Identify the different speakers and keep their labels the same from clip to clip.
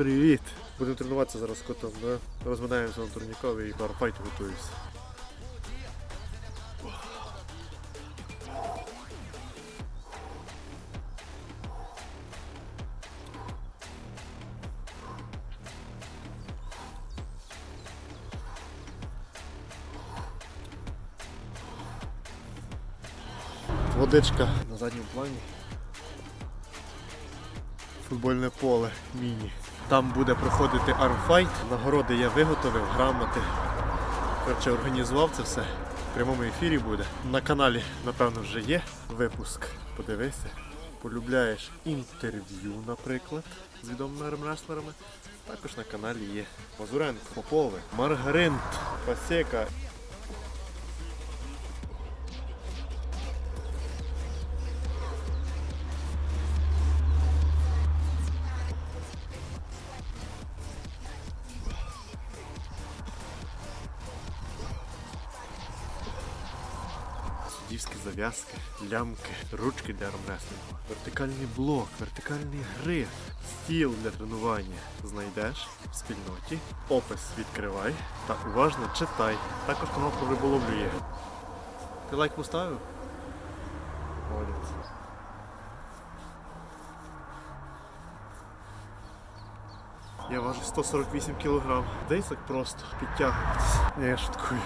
Speaker 1: Привіт! Будемо тренуватися зараз з котом, да? Розминаємося на турнікові і парфайт готуюся. Водичка на задньому плані. Футбольне поле міні. Там буде проходити армфайт. Нагороди я виготовив, грамоти. Коротше, організував це все. В прямому ефірі буде. На каналі, напевно, вже є випуск. Подивися. Полюбляєш інтерв'ю, наприклад, з відомими армреслерами. Також на каналі є Мазуренко, Попове, Маргаринт, Пасека Суддівські зав'язки, лямки, ручки для армреслінгу, вертикальний блок, вертикальний гриф, стіл для тренування знайдеш в спільноті. Опис відкривай та уважно читай. Також канал про. Ти лайк поставив? Молодець. Я важу 148 кг. Десь так просто підтягуватися. Я шуткую.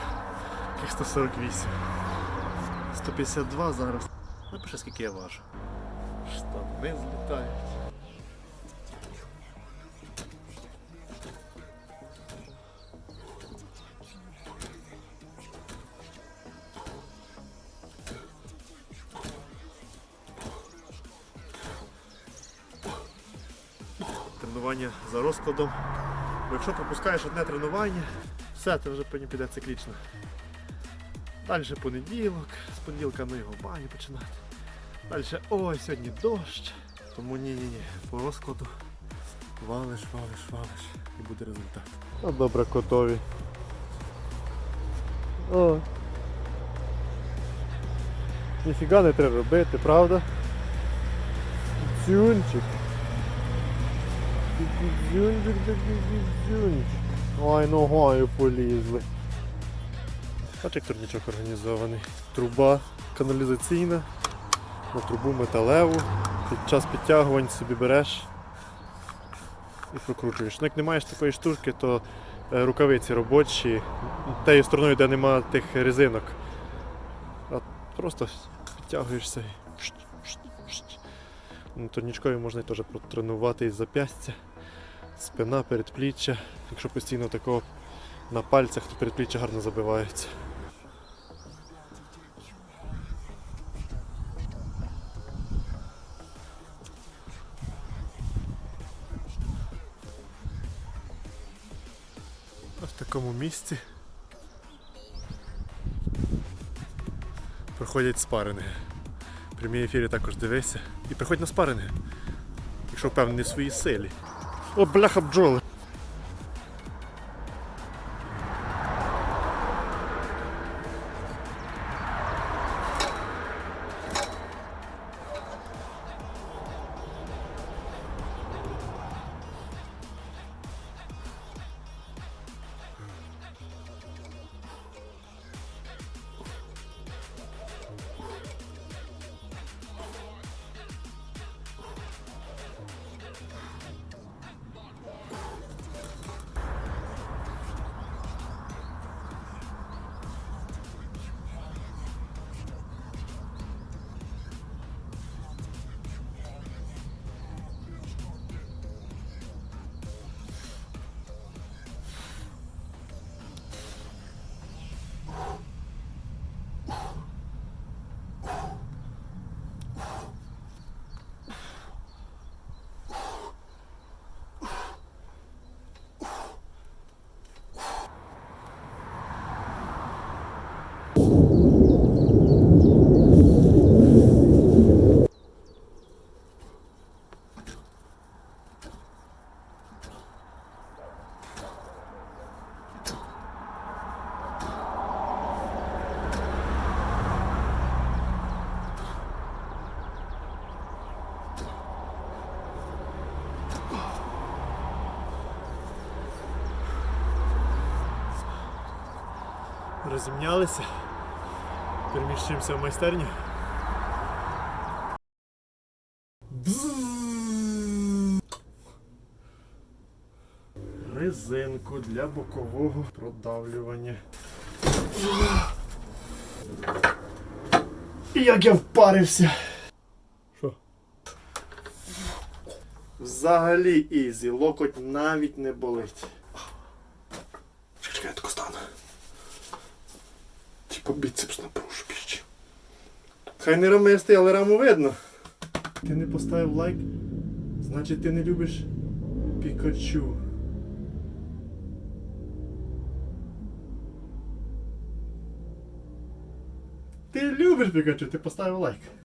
Speaker 1: Яких 148. 152 зараз. Напиши, скільки я важу. Штани злітають. Тренування за розкладом. Бо якщо пропускаєш одне тренування, все, це вже піде циклічно. Далі понеділок, з понеділка ми його в баню починати. Далі, ой, сьогодні дощ. Тому ні-ні-ні, по розкладу валиш, валиш, валиш і буде результат. О, добре, котові. О. Ніфіга не треба робити, правда? Дзюнчик. Дзюнчик, дзюнчик. Ой, ногою полізли. Бачиш, як турнічок організований. Труба каналізаційна, на трубу металеву. Під час підтягувань собі береш і прокручуєш. Ну, як не маєш такої штучки, то е, рукавиці робочі, тією стороною, де нема тих резинок. А просто підтягуєшся і. пшт. Ну, Турнічкові можна теж протренувати і зап'ястя, спина, передпліччя. Якщо постійно такого на пальцях, то передпліччя гарно забивається. В такому місці проходять спаринги. Прямі ефірі також дивися. І приходь на спаринги, якщо впевнений в своїй силі. О, бляха бджоли! Розімнялися. Переміщуємося в майстерню. Резинку для бокового продавлювання. Як я впарився. Що? Взагалі ізі, локоть навіть не болить. Типа біцепс напрушу піщі. Хай не рамистий, але раму видно. Ти не поставив лайк, значить ти не любиш Пікачу. Ти любиш Пікачу, ти поставив лайк.